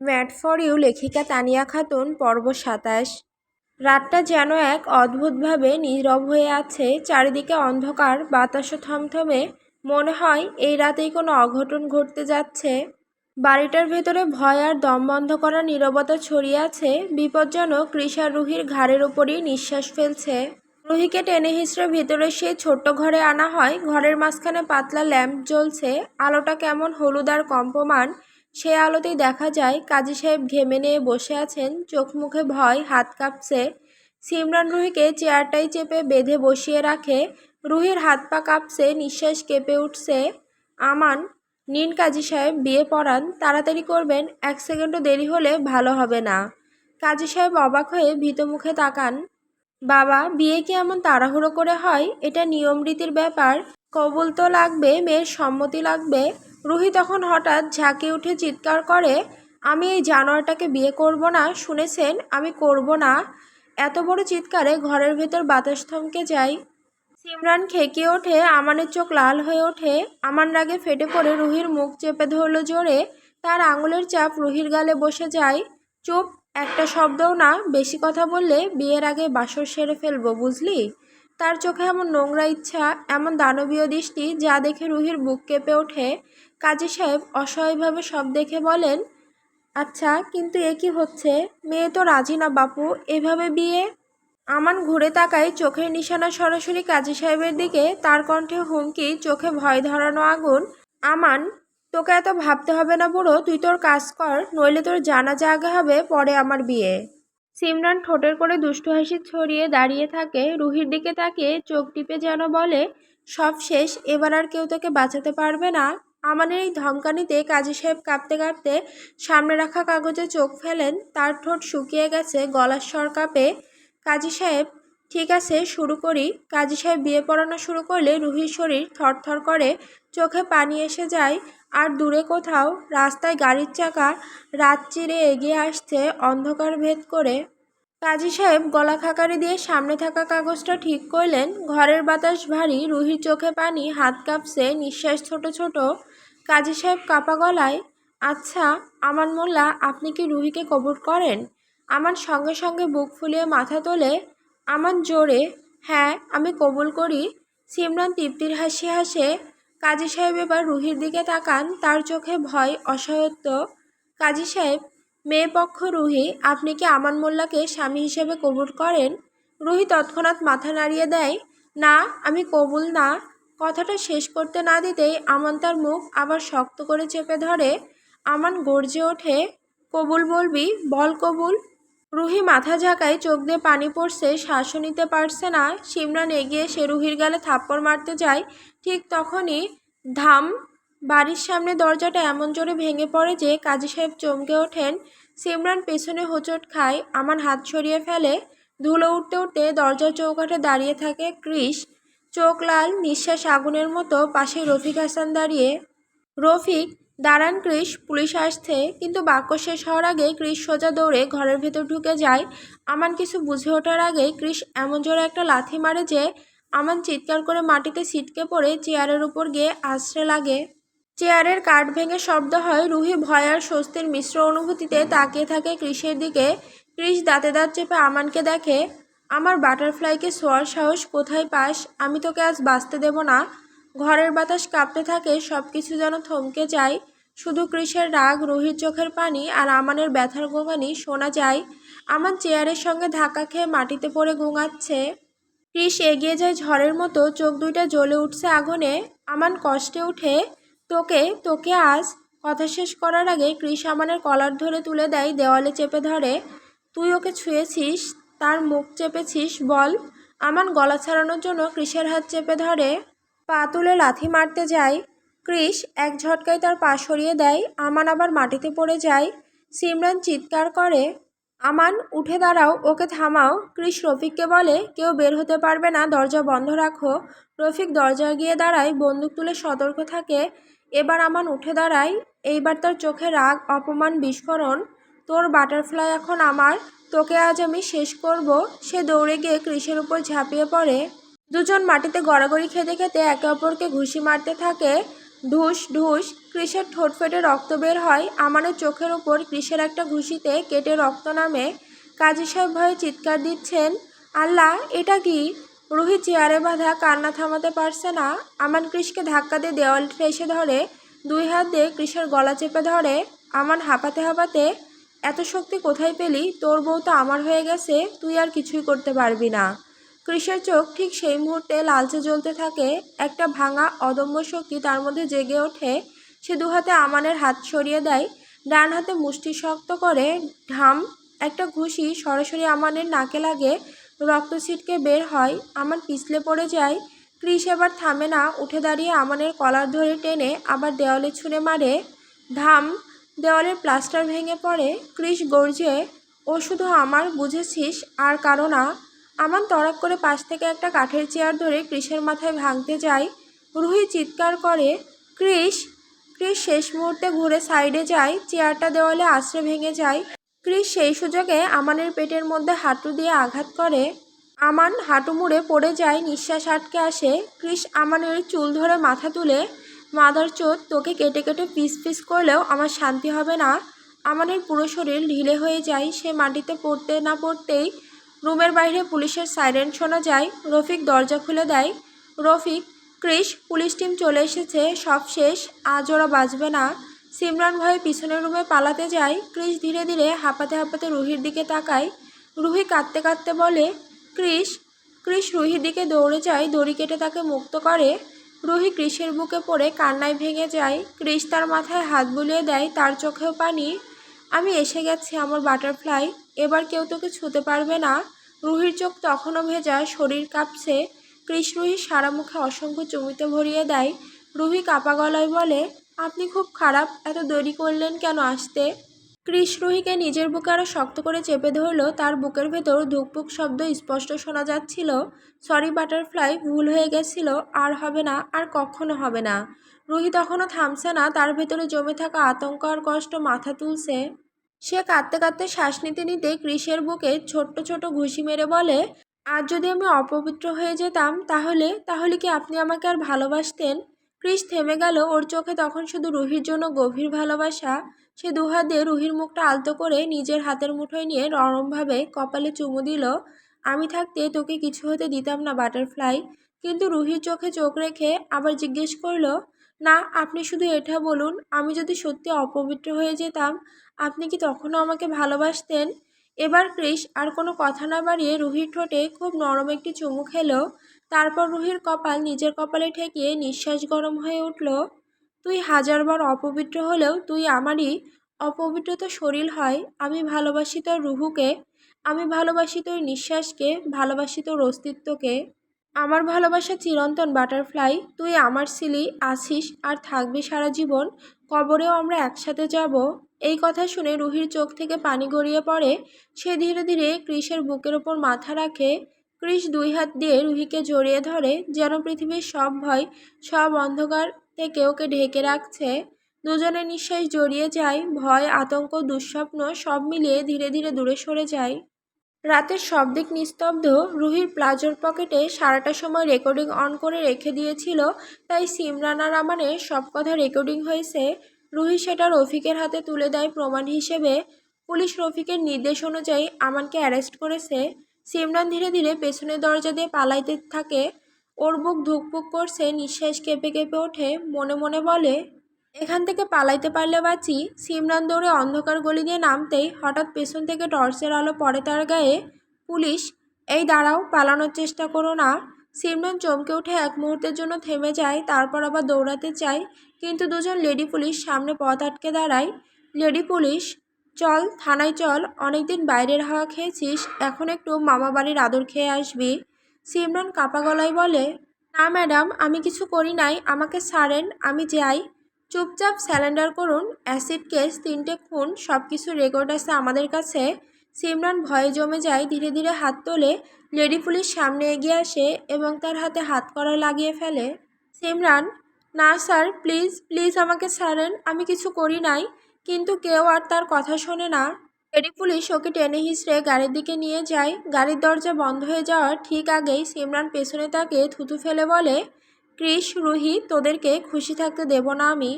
Mat for you লেখিকা তানিয়া খাতুন, পর্ব সাতাশ। রাতটা যেন এক অদ্ভুতভাবে নীরব হয়ে আছে, চারিদিকে অন্ধকার, বাতাসও থমথমে। মনে হয় এই রাতেই কোনো অঘটন ঘটতে যাচ্ছে। বাড়িটার ভেতরে ভয় আর দম বন্ধ করা নীরবতা ছড়িয়ে আছে, বিপজ্জনক কৃষার রুহির ঘাড়ের ওপরই নিঃশ্বাস ফেলছে। রুহিকে টেনে হিসড়ে ভেতরে সেই ছোট্ট ঘরে আনা হয়, ঘরের মাঝখানে পাতলা ল্যাম্প জ্বলছে, আলোটা কেমন হলুদ আর কম্পমান সে আলোতেই দেখা যায় কাজী সাহেব ঘেমে নিয়ে বসে আছেন, চোখ মুখে ভয়, হাত কাঁপছে। সিমরান রুহিকে চেয়ারটাই চেপে বেঁধে বসিয়ে রাখে। রুহির হাত পা কাঁপছে, নিঃশ্বাস কেঁপে উঠছে। আমান, নিন কাজী সাহেব, বিয়ে পড়ান, তাড়াতাড়ি করবেন, এক সেকেন্ডও দেরি হলে ভালো হবে না। কাজী সাহেব অবাক হয়ে ভীত মুখে তাকান। বাবা, বিয়ে কি এমন তাড়াহুড়ো করে হয়? এটা নিয়ম রীতির ব্যাপার। কবুল তো লাগবে, মেয়ের সম্মতি লাগবে। রুহি তখন হঠাৎ ঝাঁকে উঠে চিৎকার করে, আমি এই জানোয়ারটাকে বিয়ে করব না, শুনেছেন? আমি করব না। এত বড় চিৎকারে ঘরের ভেতর বাতাস থমকে যায়। সিমরান খেকে ওঠে, আমানের চোখ লাল হয়ে ওঠে। আমান রাগে ফেটে পড়ে রুহির মুখ চেপে ধরল জোরে। তার আঙুলের চাপ রুহির গালে বসে যায়। চুপ, একটা শব্দও না, বেশি কথা বললে বিয়ের আগে বাসর সেরে ফেলব, বুঝলি? তার চোখে এমন নোংরা ইচ্ছা, এমন দানবীয় দৃষ্টি যা দেখে রুহির বুক কেঁপে ওঠে। কাজী সাহেব অসহায়ভাবে সব দেখে বলেন আচ্ছা কিন্তু এ কি হচ্ছে? মেয়ে তো রাজি না বাপু, এভাবে বিয়ে? আমান ঘুরে তাকায় চোখের নিশানা সরাসরি কাজী সাহেবের দিকে, তার কণ্ঠে হুমকি, চোখে ভয় ধরানো আগুন। আমান, তোকে এত ভাবতে হবে না বুড়ো, তুই তোর কাজ কর, নইলে তোর জানা আগে হবে পরে আমার বিয়ে। সিমরান ঠোঁটের করে দুষ্টু হাসি ছড়িয়ে দাঁড়িয়ে থাকে, রুহির দিকে তাকিয়ে চোখ টিপে যেন বলে, সব শেষ, এবার আর কেউ তোকে বাঁচাতে পারবে না। আমানের এই ধমকানিতে কাজী সাহেব কাঁপতে কাঁপতে সামনে রাখা কাগজে চোখ ফেলেন, তার ঠোঁট শুকিয়ে গেছে গলার স্বর কাঁপে। কাজী সাহেব, ঠিক আছে, শুরু করি। কাজী সাহেব বিয়ে পড়ানো শুরু করলে রুহির শরীর থরথর করে, চোখে পানি এসে যায়। আর দূরে কোথাও রাস্তায় গাড়ির চাকা রাত চিরে এগিয়ে আসছে অন্ধকার ভেদ করে। কাজী সাহেব গলা খাকারি দিয়ে সামনে থাকা কাগজটা ঠিক করলেন। ঘরের বাতাস ভারী রুহির চোখে পানি, হাত কাঁপছে, নিঃশ্বাস ছোট ছোট। কাজী সাহেব কাপা গলায় আচ্ছা আমার মোল্লা, আপনি কি রুহিকে কবর করেন? আমার সঙ্গে সঙ্গে বুক ফুলিয়ে মাথা তোলে আমার জোরে হ্যাঁ আমি কবুল করি। সিমরান তৃপ্তির হাসি হাসে, কাজী সাহেব এবার রুহির দিকে তাকান, তার চোখে ভয়, অসহায়ত্ব। কাজী সাহেব মেয়ে পক্ষ রুহি আপনি কি আমান মোল্লাকে স্বামী হিসেবে কবুল করেন? রুহি তৎক্ষণাৎ মাথা নাড়িয়ে দেয়, না, আমি কবুল না। কথাটা শেষ করতে না দিতেই আমান তার মুখ আবার শক্ত করে চেপে ধরে, আমান গর্জে ওঠে, কবুল বলবি? বল কবুল। রুহি মাথা ঝাঁকায় চোখ দিয়ে পানি পড়ছে, শ্বাসও নিতে পারছে না। সিমরান এগিয়ে সে রুহির গালে থাপ্পড় মারতে যায়, ঠিক তখনই ধাম বাড়ির সামনে দরজাটা এমন জোরে ভেঙে পড়ে যে কাজী সাহেব চমকে ওঠেন। সিমরান পেছনে হোঁচট খায় আমার হাত সরিয়ে ফেলে। ধুলো উঠতে উঠতে দরজার চৌকাঠে দাঁড়িয়ে থাকে ক্রিস চোখ লাল, নিঃশ্বাস আগুনের মতো। পাশে রফিক হাসান দাঁড়িয়ে, রফিক, দাঁড়ান ক্রিস পুলিশ আসছে। কিন্তু বাক্য শেষ হওয়ার আগে ক্রিস সোজা দৌড়ে ঘরের ভেতর ঢুকে যায়। আমান কিছু বুঝে ওঠার আগে ক্রিস এমন জোরে একটা লাথি মারে যে, আমান চিৎকার করে মাটিতে ছিটকে পড়ে চেয়ারের উপর গিয়ে আশ্রে লাগে। চেয়ারের কাঠ ভেঙে শব্দ হয়, রুহি ভয় আর স্বস্তির মিশ্র অনুভূতিতে তাকিয়ে থাকে ক্রিসের দিকে। ক্রিস দাঁতে দাঁত চেপে আমানকে দেখে, আমার বাটারফ্লাইকে শোয়ার সাহস কোথায় পাস? আমি তোকে আজ বাঁচতে দেব না। ঘরের বাতাস কাঁপতে থাকে সব কিছু যেন থমকে যায়। শুধু কৃষের রাগ, রুহির চোখের পানি আর আমানের ব্যথার গোঙানি শোনা যায়। আমার চেয়ারের সঙ্গে ধাক্কা খেয়ে মাটিতে পড়ে গোঙাচ্ছে কৃষ এগিয়ে যায় ঝড়ের মতো, চোখ দুইটা জ্বলে উঠছে আগুনে। আমান কষ্টে উঠে তোকে তোকে আজ কথা শেষ করার আগে কৃষ আমানের কলার ধরে তুলে দেয়, দেওয়ালে চেপে ধরে। তুই ওকে ছুঁয়েছিস, তার মুখ চেপেছিস, বল, আমান গলা ছাড়ানোর জন্য কৃষের হাত চেপে ধরে। পা তুলে লাথি মারতে যায়। কৃষ এক ঝটকায় তার পা সরিয়ে দেয়, আমান আবার মাটিতে পড়ে যায়। সিমরান চিৎকার করে, আমান, উঠে দাঁড়াও, ওকে থামাও। কৃষ রফিককে বলে, কেউ বের হতে পারবে না, দরজা বন্ধ রাখো। রফিক দরজা গিয়ে দাঁড়ায়, বন্দুক তুলে সতর্ক থাকে। এবার আমান উঠে দাঁড়ায়, এইবার তার চোখে রাগ, অপমান, বিস্ফোরণ। তোর বাটারফ্লাই এখন আমার, তোকে আজ আমি শেষ করব। সে দৌড়ে গিয়ে কৃষের উপর ঝাঁপিয়ে পড়ে। দুজন মাটিতে গড়াগড়ি খেতে খেতে একে অপরকে ঘুষি মারতে থাকে। ঢুস ঢুস কৃষের ঠোঁট ফেটে রক্ত বের হয়। আমানের চোখের ওপর কৃষের একটা ঘুষিতে কেটে রক্ত নামে। কাজী সাহেব ভয়ে চিৎকার দিচ্ছেন, আল্লাহ, এটা কি? রুহি চেয়ারে বাঁধা কান্না থামাতে পারছে না। আমান কৃষকে ধাক্কা দিয়ে দেওয়াল ঠেসে ধরে, দুই হাত দিয়ে ক্রিসের গলা চেপে ধরে, আমান, হাঁপাতে হাঁপাতে, এত শক্তি কোথায় পেলি? তোর বউ তো আমার হয়ে গেছে, তুই আর কিছুই করতে পারবি না। কৃষের চোখ ঠিক সেই মুহূর্তে লালচে জ্বলতে থাকে। একটা ভাঙা, অদম্য শক্তি তার মধ্যে জেগে ওঠে। সে দু হাতে আমানের হাত সরিয়ে দেয়, ডান হাতে মুষ্টি শক্ত করে ঢাম একটা ঘুষি সরাসরি আমানের নাকে লাগে। রক্ত ছিটকে বের হয়, আমার পিছলে পড়ে যায়। ক্রিস এবার থামে না, উঠে দাঁড়িয়ে আমানের কলার ধরে টেনে আবার দেওয়ালে ছুঁড়ে মারে। ধাম, দেওয়ালের প্লাস্টার ভেঙে পড়ে। ক্রিস গর্জে, ও শুধু আমার, বুঝেছিস? আর কারও না। আমান তড়াক করে পাশ থেকে একটা কাঠের চেয়ার ধরে ক্রিসের মাথায় ভাঙতে যায়। রুহি চিৎকার করে, ক্রিস ক্রিস শেষ মুহূর্তে ঘুরে সাইডে যায়, চেয়ারটা দেওয়ালে আশ্রে ভেঙে যায়। ক্রিস সেই সুযোগে আমানের পেটের মধ্যে হাঁটু দিয়ে আঘাত করে। আমান হাঁটু মুড়ে পড়ে যায়, নিঃশ্বাস আটকে আসে। ক্রিস আমানের চুল ধরে মাথা তুলে, মাদার চোদ, তোকে কেটে কেটে পিস পিস করলেও আমার শান্তি হবে না। আমানের পুরো শরীর ঢিলে হয়ে যায়। সে মাটিতে পড়তে না পড়তেই রুমের বাইরে পুলিশের সাইরেন শোনা যায়। রফিক দরজা খুলে দেয়। রফিক, ক্রিস, পুলিশ টিম চলে এসেছে। সব শেষ। আজ ওরা বাঁচবে না। সিমরান ভয়ে পিছনের রুমে পালাতে যায়, ক্রিস ধীরে ধীরে হাঁপাতে হাঁপাতে রুহির দিকে তাকায়। রুহি কাঁদতে কাঁদতে বলে, ক্রিস ক্রিস রুহির দিকে দৌড়ে যায়, দড়ি কেটে তাকে মুক্ত করে। রুহি ক্রিসের বুকে পড়ে কান্নায় ভেঙে যায়। ক্রিস তার মাথায় হাত বুলিয়ে দেয়, তার চোখেও পানি। আমি এসে গেছি আমার বাটারফ্লাই। এবার কেউ তোকে ছুতে পারবে না। রুহির চোখ তখনও ভেজা, শরীর কাঁপছে। ক্রিস রুহি সারা মুখে অসংখ্য চুমিতে ভরিয়ে দেয়। রুহি কাপা গলায় বলে আপনি খুব খারাপ এত দেরি করলেন কেন আসতে? ক্রিস রুহিকে নিজের বুকে আরও শক্ত করে চেপে ধরলো, তার বুকের ভেতর ধুকপুক শব্দ স্পষ্ট শোনা যাচ্ছিল। সরি, বাটারফ্লাই, ভুল হয়ে গেছিল, আর হবে না, আর কখনো হবে না। রুহি তখনও থামছে না, তার ভেতরে জমে থাকা আতঙ্ক আর কষ্ট মাথা তুলছে। সে কাঁদতে কাঁদতে শ্বাস নিতে নিতে ক্রিসের বুকে ছোট্ট ছোট ঘুষি মেরে বলে, আজ যদি আমি অপবিত্র হয়ে যেতাম, তাহলে তাহলে কি আপনি আমাকে আর ভালোবাসতেন? ক্রিস থেমে গেল ওর চোখে তখন শুধু রুহির জন্য গভীর ভালোবাসা। সে দুহাত দিয়ে রুহির মুখটা আলতো করে নিজের হাতের মুঠোয় নিয়ে নরমভাবে কপালে চুমু দিল। আমি থাকতে তোকে কিছু হতে দিতাম না, বাটারফ্লাই। কিন্তু রুহির চোখে চোখ রেখে আবার জিজ্ঞেস করল, না, আপনি শুধু এটা বলুন, আমি যদি সত্যি অপবিত্র হয়ে যেতাম, আপনি কি তখনও আমাকে ভালোবাসতেন? এবার ক্রিস আর কোনো কথা না বাড়িয়ে রুহির ঠোঁটে খুব নরম একটি চুমু খেলো। তারপর রুহির কপাল নিজের কপালে ঠেকিয়ে নিঃশ্বাস গরম হয়ে উঠল। তুই হাজারবার অপবিত্র হলেও তুই আমারই। অপবিত্র তো শরীর হয়। আমি ভালোবাসি তোর রুহুকে। আমি ভালোবাসি তোর নিঃশ্বাসকে। ভালোবাসি তোর অস্তিত্বকে। আমার ভালোবাসা চিরন্তন বাটারফ্লাই। তুই আমার ছিলি আছিস আর থাকবি সারা জীবন। কবরেও আমরা একসাথে যাব। এই কথা শুনে রুহির চোখ থেকে পানি গড়িয়ে পড়ে। সে ধীরে ধীরে ক্রিসের বুকের ওপর মাথা রাখে। ক্রিস দুই হাত দিয়ে রুহিকে জড়িয়ে ধরে, যেন পৃথিবীর সব ভয়, সব অন্ধকার থেকে ওকে ঢেকে রাখছে। দুজনের নিঃশ্বাস জড়িয়ে যায়, ভয়, আতঙ্ক, দুঃস্বপ্ন সব মিলিয়ে ধীরে ধীরে দূরে সরে যায়। রাতের সব দিক নিস্তব্ধ, রুহির প্লাজোর পকেটে সারাটা সময় রেকর্ডিং অন করে রেখে দিয়েছিল, তাই সিমরান আর আমানের সব কথা রেকর্ডিং হয়েছে। রুহি সেটা রফিকের হাতে তুলে দেয় প্রমাণ হিসেবে। পুলিশ রফিকের নির্দেশ অনুযায়ী আমানকে অ্যারেস্ট করেছে। সিমরান ধীরে ধীরে পেছনের দরজা দিয়ে পালাইতে থাকে। ওর বুক ধুকপুক করছে, নিঃশ্বাস কেঁপে কেঁপে ওঠে, মনে মনে বলে, এখান থেকে পালাইতে পারলে বাঁচি। সিমরান দৌড়ে অন্ধকার গলি দিয়ে নামতেই হঠাৎ পেছন থেকে টর্চের আলো পড়ে তার গায়ে। পুলিশ, এই দাঁড়াও, পালানোর চেষ্টা করো না। সিমরান চমকে উঠে এক মুহূর্তের জন্য থেমে যায়, তারপর আবার দৌড়াতে চায়। কিন্তু দুজন লেডি পুলিশ সামনে পথ আটকে দাঁড়ায়। লেডি পুলিশ, চল, থানায় চল, অনেকদিন বাইরের হাওয়া খেয়েছিস, এখন একটু মামা বাড়ির আদর খেয়ে আসবি। সিমরান কাপা গলায় বলে, না ম্যাডাম, আমি কিছু করি নাই, আমাকে ছাড়েন, আমি যাই। চুপচাপ স্যালেন্ডার করুন, অ্যাসিড কেস, তিনটে খুন সব কিছু রেকর্ড আছে আমাদের কাছে। সিমরান ভয়ে জমে যায়, ধীরে ধীরে হাত তোলে, লেডি পুলিশ সামনে এগিয়ে আসে এবং তার হাতে হাত করা লাগিয়ে ফেলে। সিমরান না, স্যার, প্লিজ প্লিজ আমাকে ছাড়েন, আমি কিছু করি নাই। কিন্তু কেউ আর তার কথা শোনে না। লেডি পুলিশ ওকে টেনে হিসড়ে গাড়ির দিকে নিয়ে যায়। গাড়ির দরজা বন্ধ হয়ে যাওয়ার ঠিক আগেই সিমরান পেছনে তাকে থুতু ফেলে বলে ক্রিস রুহি, তোদেরকে খুশি থাকতে দেব না আমি।